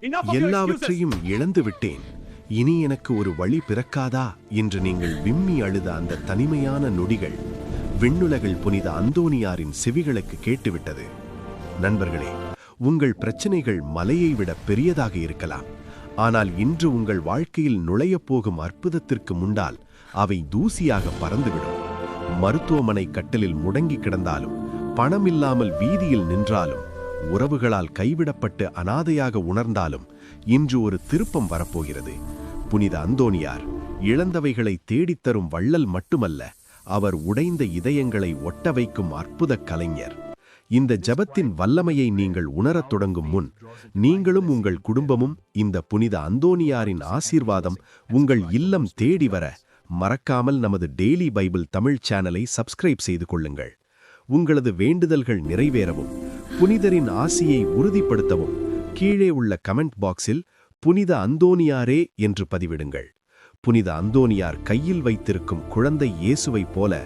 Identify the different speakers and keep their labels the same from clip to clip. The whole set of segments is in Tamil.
Speaker 1: எல்லாவற்றையும் இழந்து விட்டேன் இனி எனக்கு ஒரு வழி பிறக்காதா? என்று நீங்கள் விம்மி அழுத அந்த தனிமையான நொடிகள் விண்ணுலகில் புனித அந்தோனியாரின் செவிகளுக்கு கேட்டுவிட்டது. நண்பர்களே உங்கள் பிரச்சனைகள் மலையை விட பெரியதாக இருக்கலாம். ஆனால் இன்று உங்கள் வாழ்க்கையில் நுழையப் போகும் அற்புதத்திற்கு முன்னால் அவை தூசியாக பறந்துவிடும். மருத்துவமனை கட்டலில் முடங்கி கிடந்தாலும் பணமில்லாமல் வீதியில் நின்றாலும் உறவுகளால் கைவிடப்பட்டு அனாதையாக உணர்ந்தாலும் இன்று ஒரு திருப்பம் வரப்போகிறது. புனித அந்தோனியார் இழந்தவைகளை தேடித்தரும் வள்ளல் மட்டுமல்ல அவர் உடைந்த இதயங்களை ஒட்ட வைக்கும் அற்புத கலைஞர். இந்த ஜெபத்தின் வல்லமையை நீங்கள் உணரத் தொடங்கும் முன் நீங்களும் உங்கள் குடும்பமும் இந்த புனித அந்தோனியாரின் ஆசீர்வாதம் உங்கள் இல்லம் தேடி வர மறக்காமல் நமது டெய்லி பைபிள் தமிழ் சேனலை சப்ஸ்கிரைப் செய்து கொள்ளுங்கள். உங்களது வேண்டுதல்கள் நிறைவேறவும். புனிதரின் ஆசியை உறுதிப்படுத்தவும் கீழே உள்ள கமெண்ட் பாக்ஸில் புனித அந்தோனியாரே என்று பதிவிடுங்கள். புனித அந்தோனியார் கையில் வைத்திருக்கும் குழந்தை இயேசுவைப் போல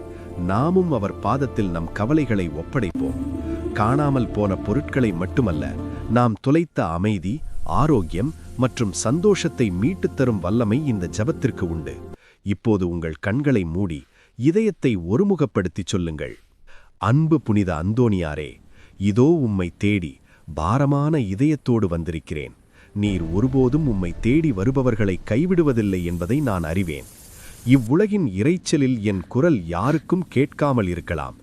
Speaker 1: நாமும் அவர் பாதத்தில் நம் கவலைகளை ஒப்படைப்போம். காணாமல் போன பொருட்களை மட்டுமல்ல நாம் துளைத்த அமைதி ஆரோக்கியம் மற்றும் சந்தோஷத்தை மீட்டுத்தரும் வல்லமை இந்த ஜெபத்திற்கு உண்டு. இப்போது உங்கள் கண்களை மூடி இதயத்தை ஒருமுகப்படுத்திச் சொல்லுங்கள். அன்பு புனித அந்தோனியாரே இதோ உம்மை தேடி பாரமான இதயத்தோடு வந்திருக்கிறேன். நீர் ஒருபோதும் உம்மை தேடி வருபவர்களை கைவிடுவதில்லை என்பதை நான் அறிவேன். இவ்வுலகின் இரைச்சலில் என் குரல் யாருக்கும் கேட்காமல் இருக்கலாம்.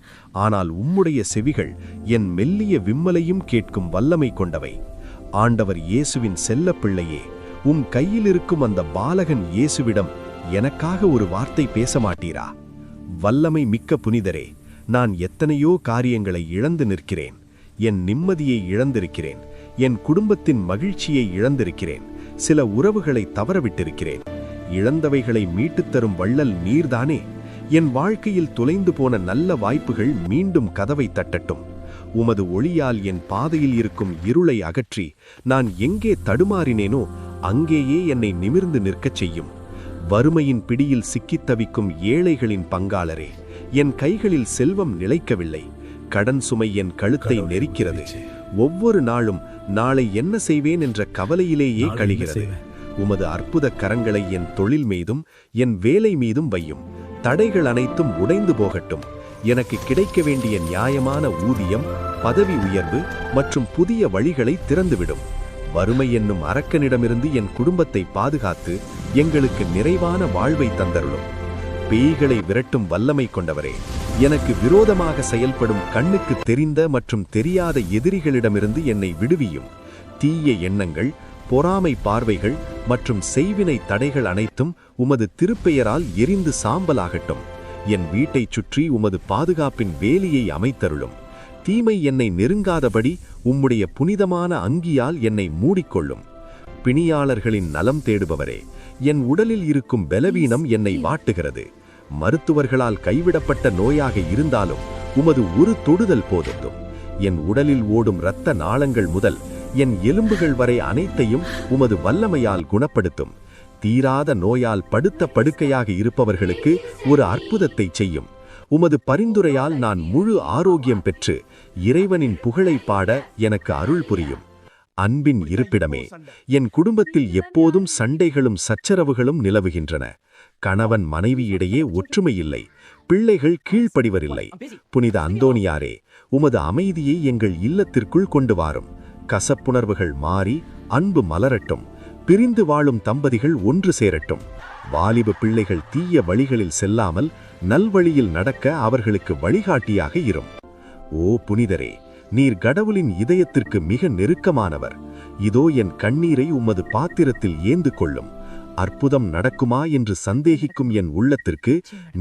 Speaker 1: ஆனால் உம்முடைய செவிகள் என் மெல்லிய விம்மலையும் கேட்கும் வல்லமை கொண்டவை. ஆண்டவர் இயேசுவின் செல்லப் பிள்ளையே உம் கையில் இருக்கும் அந்த பாலகன் இயேசுவிடம் எனக்காக ஒரு வார்த்தை பேச மாட்டீரா வல்லமை மிக்க புனிதரே நான் எத்தனையோ காரியங்களை இழந்து நிற்கிறேன். என் நிம்மதியை இழந்திருக்கிறேன். என் குடும்பத்தின் மகிழ்ச்சியை இழந்திருக்கிறேன். சில உறவுகளை தவறவிட்டிருக்கிறேன். இழந்தவைகளை மீட்டுத் தரும் வள்ளல் நீர்தானே. என் வாழ்க்கையில் தொலைந்து போன நல்ல வாய்ப்புகள் மீண்டும் கதவை தட்டட்டும். உமது ஒளியால் என் பாதையில் இருக்கும் இருளை அகற்றி நான் எங்கே தடுமாறினேனோ அங்கேயே என்னை நிமிர்ந்து நிற்கச் செய்யும். வறுமையின் பிடியில் சிக்கித் தவிக்கும் ஏழைகளின் பங்காளரே என் கைகளில் செல்வம் நிலைக்கவில்லை. கடன் சுமை என் கழுத்தை நெரிக்கிறது. ஒவ்வொரு நாளும் நாளை என்ன செய்வேன் என்ற கவலையிலேயே கழிகிறது? உமது அற்புத கரங்களை என் தொழில் மீதும் என் வேலை மீதும் வையும். தடைகள் அனைத்தும் உடைந்து போகட்டும். எனக்கு கிடைக்க வேண்டிய நியாயமான ஊதியம் பதவி உயர்வு மற்றும் புதிய வழிகளை திறந்துவிடும். வறுமை என்னும் அரக்கனிடமிருந்து என் குடும்பத்தை பாதுகாத்து எங்களுக்கு நிறைவான வாழ்வை தந்தருளும். பேய்களை விரட்டும் வல்லமை கொண்டவரே. எனக்கு விரோதமாக செயல்படும் கண்ணுக்கு தெரிந்த மற்றும் தெரியாத எதிரிகளிடமிருந்து என்னை விடுவியும். தீய எண்ணங்கள் பொறாமை பார்வைகள் மற்றும் செய்வினை தடைகள் அனைத்தும் உமது திருப்பெயரால் எரிந்து சாம்பலாகட்டும். என் வீட்டைச் சுற்றி உமது பாதுகாப்பின் வேலியை அமைத்தருளும். தீமை என்னை நெருங்காதபடி உம்முடைய புனிதமான அங்கியால் என்னை மூடிக்கொள்ளும். பிணியாளர்களின் நலம் தேடுபவரே என் உடலில் இருக்கும் பலவீனம் என்னை வாட்டுகிறது. மருத்துவர்களால் கைவிடப்பட்ட நோயாக இருந்தாலும் உமது ஒரு தொடுதல் போதும். என் உடலில் ஓடும் இரத்த நாளங்கள் முதல் என் எலும்புகள் வரை அனைத்தையும் உமது வல்லமையால் குணப்படுத்தும். தீராத நோயால் படுத்த படுக்கையாக இருப்பவர்களுக்கு ஒரு அற்புதத்தை செய்யும். உமது பரிந்துரையால் நான் முழு ஆரோக்கியம் பெற்று இறைவனின் புகழை பாட எனக்கு அருள் புரியும். அன்பின் இருப்பிடமே. என் குடும்பத்தில் எப்போதும் சண்டைகளும் சச்சரவுகளும் நிலவுகின்றன. கணவன் மனைவியிடையே ஒற்றுமை இல்லை. பிள்ளைகள் கீழ்ப்படிவரில்லை புனித அந்தோனியாரே உமது அமைதியை எங்கள் இல்லத்திற்குள் கொண்டு வாரும். கசப்புணர்வுகள் மாறி அன்பு மலரட்டும். பிரிந்து வாழும் தம்பதிகள் ஒன்று சேரட்டும். வாலிப பிள்ளைகள் தீய வழிகளில் செல்லாமல் நல்வழியில் நடக்க அவர்களுக்கு வழிகாட்டியாக இரும். ஓ புனிதரே நீர் கடவுளின் இதயத்திற்கு மிக நெருக்கமானவர். இதோ என் கண்ணீரை உமது பாத்திரத்தில் ஏந்து கொள்ளும் அற்புதம் நடக்குமா என்று சந்தேகிக்கும் என் உள்ளத்திற்கு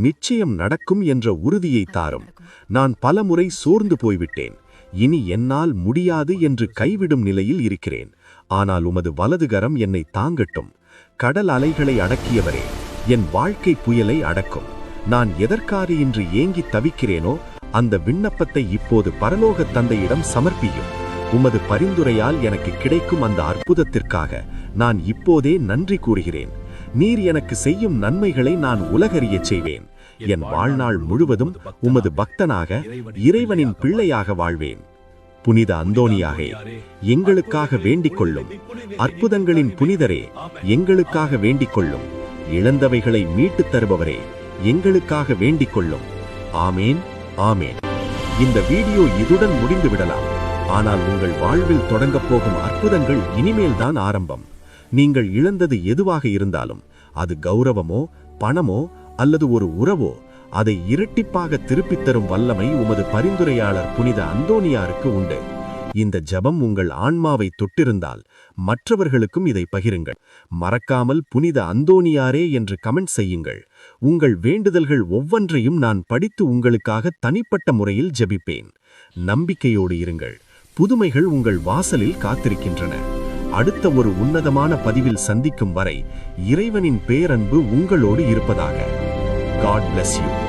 Speaker 1: நிச்சயம் நடக்கும் என்ற உறுதியை தாரும். நான் பலமுறை சோர்ந்து போய்விட்டேன். இனி என்னால் முடியாது என்று கைவிடும் நிலையில் இருக்கிறேன். ஆனால் உமது வலதுகரம் என்னை தாங்கட்டும். கடல் அலைகளை அடக்கியவரே என் வாழ்க்கை புயலை அடக்கும். நான் எதற்காக இன்று ஏங்கி தவிக்கிறேனோ அந்த விண்ணப்பத்தை இப்போது பரலோகத் தந்தையிடம் சமர்ப்பியும். உமது பரிந்துரையால் எனக்கு கிடைக்கும் அந்த அற்புதத்திற்காக நான் இப்போதே நன்றி கூறுகிறேன். நீர் எனக்கு செய்யும் நன்மைகளை நான் உலகறியச் செய்வேன். என் வாழ்நாள் முழுவதும் உமது பக்தனாக இறைவனின் பிள்ளையாக வாழ்வேன். புனித அந்தோணியாகே எங்களுக்காக வேண்டிக் கொள்ளும் அற்புதங்களின் புனிதரே எங்களுக்காக வேண்டிக் கொள்ளும் இழந்தவைகளை மீட்டுத் தருபவரே எங்களுக்காக வேண்டிக் கொள்ளும் ஆமேன். ஆமேன். இந்த வீடியோ இதுடன் முடிந்து விடலாம். ஆனால் உங்கள் வாழ்வில் தொடங்கப் போகும் அற்புதங்கள் இனிமேல் தான் ஆரம்பம். நீங்கள் இழந்தது எதுவாக இருந்தாலும் அது கௌரவமோ பணமோ அல்லது ஒரு உறவோ அதை இரட்டிப்பாக திருப்பித் தரும் வல்லமை உமது பரிந்துரையாளர் புனித அந்தோனியாருக்கு உண்டு. இந்த ஜபம் உங்கள் ஆன்மாவை தொட்டிருந்தால் மற்றவர்களுக்கும் இதை பகிருங்கள். மறக்காமல் புனித அந்தோனியாரே என்று கமெண்ட் செய்யுங்கள். உங்கள் வேண்டுதல்கள் ஒவ்வொன்றையும் நான் படித்து உங்களுக்காக தனிப்பட்ட முறையில் ஜபிப்பேன். நம்பிக்கையோடு இருங்கள். புதுமைகள் உங்கள் வாசலில் காத்திருக்கின்றன. அடுத்த ஒரு உன்னதமான பதிவில் சந்திக்கும் வரை இறைவனின் பேரன்பு உங்களோடு இருப்பதாக. God bless you